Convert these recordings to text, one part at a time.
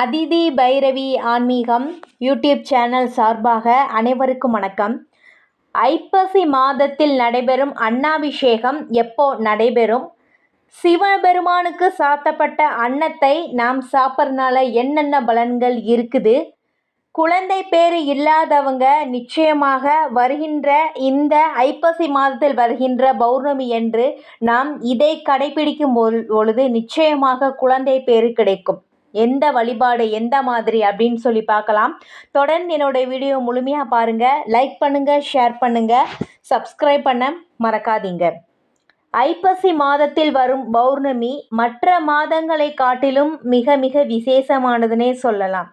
அதிதி பைரவி ஆன்மீகம் YouTube channel சார்பாக அனைவருக்கும் வணக்கம். ஐப்பசி மாதத்தில் நடைபெறும் அன்னாபிஷேகம் எப்போ நடைபெறும்? சிவபெருமானுக்கு சாத்தப்பட்ட அன்னத்தை நாம் சாப்பிட்றதுனால என்னென்ன பலன்கள் இருக்குது? குழந்தை பேர் இல்லாதவங்க நிச்சயமாக வருகின்ற இந்த ஐப்பசி மாதத்தில் வருகின்ற பௌர்ணமி என்று நாம் இதை கடைபிடிக்கும் பொழுது நிச்சயமாக குழந்தை பேர் கிடைக்கும். எந்த வழிபாடு எந்த மாதிரி அப்படின்னு சொல்லி பார்க்கலாம். தொடர்ந்து என்னுடைய வீடியோ முழுமையாக பாருங்கள் லைக் பண்ணுங்கள் ஷேர் பண்ணுங்கள் சப்ஸ்கிரைப் பண்ண மறக்காதீங்க. ஐப்பசி மாதத்தில் வரும் பௌர்ணமி மற்ற மாதங்களை காட்டிலும் மிக மிக விசேஷமானதுன்னே சொல்லலாம்.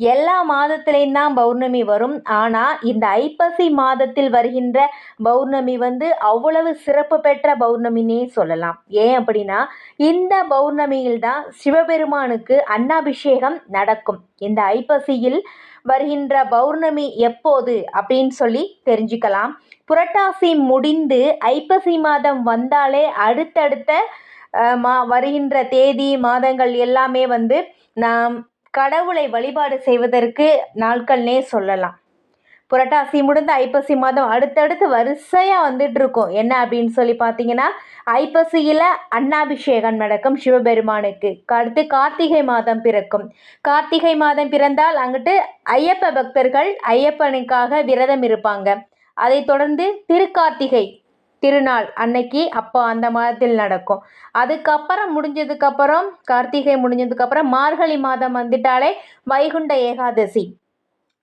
எல்லா மாதத்துலேயும் தான் பௌர்ணமி வரும். ஆனால் இந்த ஐப்பசி மாதத்தில் வருகின்ற பௌர்ணமி வந்து அவ்வளவு சிறப்பு பெற்ற பௌர்ணமினே சொல்லலாம். ஏன் அப்படின்னா இந்த பௌர்ணமியில் தான் சிவபெருமானுக்கு அன்னாபிஷேகம் நடக்கும். இந்த ஐப்பசியில் வருகின்ற பௌர்ணமி எப்போது அப்படின்னு சொல்லி தெரிஞ்சுக்கலாம். புரட்டாசி முடிந்து ஐப்பசி மாதம் வந்தாலே அடுத்தடுத்த மா வருகின்ற தேதி மாதங்கள் எல்லாமே வந்து நாம் கடவுளை வழிபாடு செய்வதற்கு நாட்கள்னே சொல்லலாம். புரட்டாசி முடிந்து ஐப்பசி மாதம் அடுத்தடுத்து வரிசையாக வந்துட்டு இருக்கும் என்ன அப்படின்னு சொல்லி பார்த்தீங்கன்னா ஐப்பசியில் அன்னாபிஷேகம் நடக்கும் சிவபெருமானுக்கு. அடுத்து கார்த்திகை மாதம் பிறக்கும். கார்த்திகை மாதம் பிறந்தால் அங்கிட்டு ஐயப்ப பக்தர்கள் ஐயப்பனுக்காக விரதம் இருப்பாங்க. அதை தொடர்ந்து திருக்கார்த்திகை திருநாள் அன்னைக்கு அப்போ அந்த மாதத்தில் நடக்கும். அதுக்கப்புறம் முடிஞ்சதுக்கப்புறம் கார்த்திகை முடிஞ்சதுக்கப்புறம் மார்கழி மாதம் வந்துட்டாலே வைகுண்ட ஏகாதசி.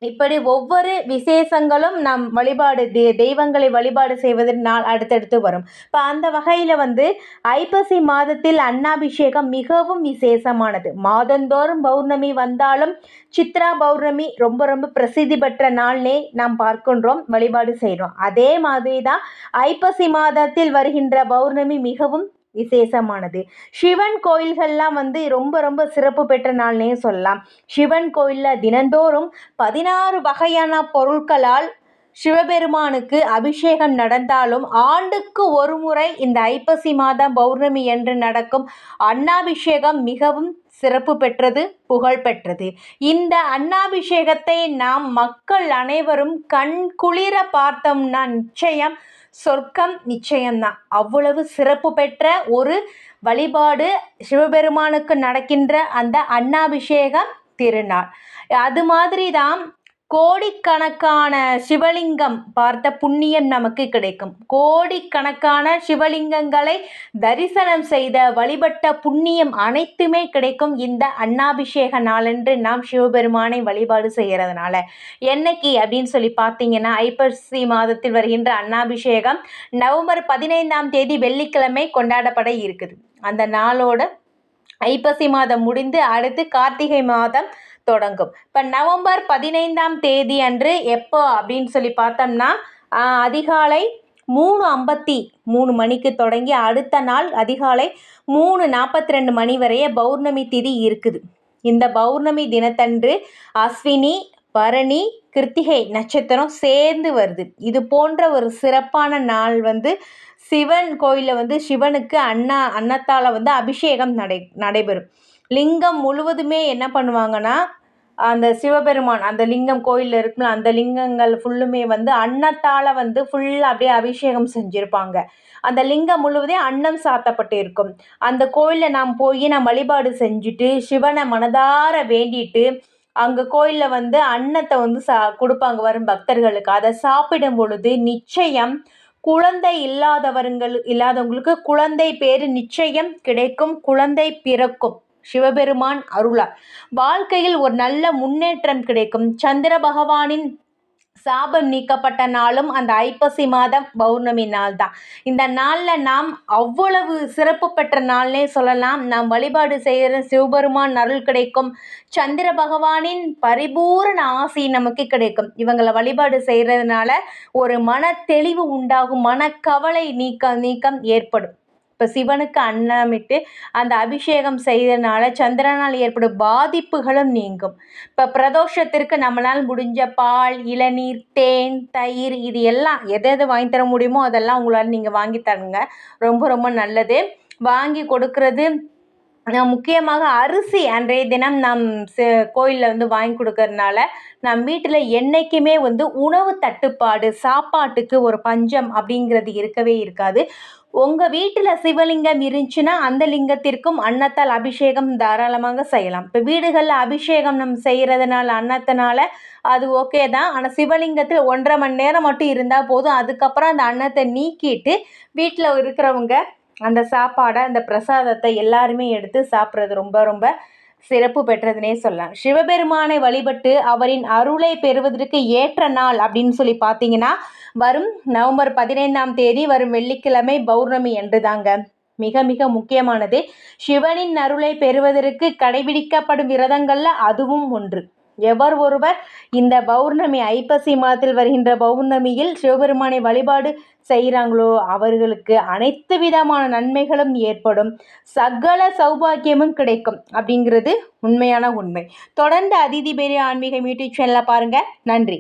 இப்படி ஒவ்வொரு விசேஷங்களும் நாம் வழிபாடு தெ தெய்வங்களை வழிபாடு செய்வது நாள் அடுத்தடுத்து வரும். இப்போ அந்த வகையில் வந்து ஐப்பசி மாதத்தில் அன்னாபிஷேகம் மிகவும் விசேஷமானது. மாதந்தோறும் பௌர்ணமி வந்தாலும் சித்ரா பௌர்ணமி ரொம்ப ரொம்ப பிரசித்தி பெற்ற நாள்னே நாம் பார்க்கின்றோம் வழிபாடு செய்கிறோம். அதே மாதிரி தான் ஐப்பசி மாதத்தில் வருகின்ற பௌர்ணமி மிகவும் விசேஷமானது. சிவன் கோயில்கள்லாம் வந்து ரொம்ப ரொம்ப சிறப்பு பெற்ற நாள்னே சொல்லலாம். சிவன் கோயிலில் தினந்தோறும் பதினாறு வகையான பொருட்களால் சிவபெருமானுக்கு அபிஷேகம் நடந்தாலும் ஆண்டுக்கு ஒரு முறை இந்த ஐப்பசி மாதம் பௌர்ணமி என்று நடக்கும் அன்னாபிஷேகம் மிகவும் சிறப்பு பெற்றது புகழ் பெற்றது. இந்த அன்னாபிஷேகத்தை நாம் மக்கள் அனைவரும் கண் குளிர பார்த்தோம்னா நிச்சயம் சொர்க்கம் நிச்சயம்தான். அவ்வளவு சிறப்பு பெற்ற ஒரு வழிபாடு சிவபெருமானுக்கு நடக்கின்ற அந்த அன்னாபிஷேகம் திருநாள். அது மாதிரி தான் கோடிக்கணக்கான சிவலிங்கம் பார்த்த புண்ணியம் நமக்கு கிடைக்கும். கோடிக்கணக்கான சிவலிங்கங்களை தரிசனம் செய்த வழிபட்ட புண்ணியம் அனைத்துமே கிடைக்கும் இந்த அண்ணாபிஷேக நாளன்று நாம் சிவபெருமானை வழிபாடு செய்கிறதுனால என்னைக்கு அப்படின்னு சொல்லி பார்த்தீங்கன்னா ஐப்பசி மாதத்தில் வருகின்ற அண்ணாபிஷேகம் நவம்பர் பதினைந்தாம் தேதி வெள்ளிக்கிழமை கொண்டாடப்பட இருக்குது. அந்த நாளோட ஐப்பசி மாதம் முடிந்து அடுத்து கார்த்திகை மாதம் தொடங்கும். இப்போ நவம்பர் பதினைந்தாம் தேதி அன்று எப்போ அப்படின்னு சொல்லி பார்த்தோம்னா அதிகாலை மூணு ஐம்பத்தி மூணு மணிக்கு தொடங்கி அடுத்த நாள் அதிகாலை மூணு நாற்பத்தி ரெண்டு மணி வரைய பௌர்ணமி திதி இருக்குது. இந்த பௌர்ணமி தினத்தன்று அஸ்வினி பரணி கிருத்திகை நட்சத்திரம் சேர்ந்து வருது. இது போன்ற ஒரு சிறப்பான நாள் வந்து சிவன் கோயிலில் வந்து சிவனுக்கு அண்ணா அன்னத்தால் வந்து அபிஷேகம் நடை நடைபெறும். லிங்கம் முழுவதுமே என்ன பண்ணுவாங்கன்னா அந்த சிவபெருமான் அந்த லிங்கம் கோயிலில் இருக்குல்ல அந்த லிங்கங்கள் ஃபுல்லுமே வந்து அன்னத்தால் வந்து ஃபுல்லாக அப்படியே அபிஷேகம் செஞ்சுருப்பாங்க. அந்த லிங்கம் முழுவதே அன்னம் சாத்தப்பட்டு இருக்கும். அந்த கோயிலில் நாம் போய் நாம் வழிபாடு செஞ்சுட்டு சிவனை மனதார வேண்டிட்டு அங்கே கோயிலில் வந்து அன்னத்தை வந்து சா கொடுப்பாங்க வரும் பக்தர்களுக்கு. அதை சாப்பிடும் பொழுது நிச்சயம் குழந்தை இல்லாதவர்கள் இல்லாதவங்களுக்கு குழந்தை பேர் நிச்சயம் கிடைக்கும் குழந்தை பிறக்கும். சிவபெருமான் அருளார். வாழ்க்கையில் ஒரு நல்ல முன்னேற்றம் கிடைக்கும். சந்திர பகவானின் சாபம் நீக்கப்பட்ட நாளும் அந்த ஐப்பசி மாதம் பௌர்ணமி நாள் தான் இந்த நாளில் நாம் அவ்வளவு சிறப்பு பெற்ற நாள்னே சொல்லலாம். நாம் வழிபாடு செய்கிற சிவபெருமான் அருள் கிடைக்கும். சந்திர பகவானின் பரிபூரண ஆசி நமக்கு கிடைக்கும். இவங்களை வழிபாடு செய்கிறதுனால ஒரு மன தெளிவு உண்டாகும். மனக்கவலை நீக்க நீக்கம் ஏற்படும். இப்போ சிவனுக்கு அன்னமிட்டு அந்த அபிஷேகம் செய்தனால சந்திரனால் ஏற்படும் பாதிப்புகளும் நீங்கும். இப்போ பிரதோஷத்திற்கு நம்மளால் முடிஞ்ச பால் இளநீர் தேன் தயிர் இது எல்லாம் எதை எது வாங்கி தர முடியுமோ அதெல்லாம் உங்களால் நீங்கள் வாங்கி தருங்க. ரொம்ப ரொம்ப நல்லது. வாங்கி கொடுக்கறது முக்கியமாக அரிசி அன்றைய தினம் நாம் கோயிலில் வந்து வாங்கி கொடுக்கறதுனால நம் வீட்டில் என்றைக்குமே வந்து உணவு தட்டுப்பாடு சாப்பாட்டுக்கு ஒரு பஞ்சம் அப்படிங்கிறது இருக்கவே இருக்காது. உங்கள் வீட்டில் சிவலிங்கம் இருந்துச்சுன்னா அந்த லிங்கத்திற்கும் அன்னத்தால் அபிஷேகம் தாராளமாக செய்யலாம். இப்போ வீடுகளில் அபிஷேகம் நம்ம செய்கிறதுனால அன்னத்தினால அது ஓகே தான். ஆனால் சிவலிங்கத்தில் ஒன்றரை மணி நேரம் மட்டும் இருந்தால் போதும். அதுக்கப்புறம் அந்த அன்னத்தை நீக்கிட்டு வீட்டில் இருக்கிறவங்க அந்த சாப்பாடை அந்த பிரசாதத்தை எல்லாருமே எடுத்து சாப்பிட்றது ரொம்ப ரொம்ப சிறப்பு பெற்றதுனே சொல்லலாம். சிவபெருமானை வழிபட்டு அவரின் அருளை பெறுவதற்கு ஏற்ற நாள் அப்படின்னு சொல்லி பார்த்தீங்கன்னா வரும் நவம்பர் பதினைந்தாம் தேதி வரும் வெள்ளிக்கிழமை பௌர்ணமி என்று தாங்க மிக மிக முக்கியமானது. சிவனின் அருளை பெறுவதற்கு கடைபிடிக்கப்படும் விரதங்களில் அதுவும் ஒன்று. எவர் ஒருவர் இந்த பௌர்ணமி ஐப்பசி மாதத்தில் வருகின்ற பௌர்ணமியில் சிவபெருமானை வழிபாடு செய்கிறாங்களோ அவர்களுக்கு அனைத்து விதமான நன்மைகளும் ஏற்படும். சகல சௌபாக்கியமும் கிடைக்கும் அப்படிங்கிறது உண்மையான உண்மை. தொடர்ந்து அதிதி பெரிய ஆன்மீக யூடியூப் சேனலை பாருங்கள் நன்றி.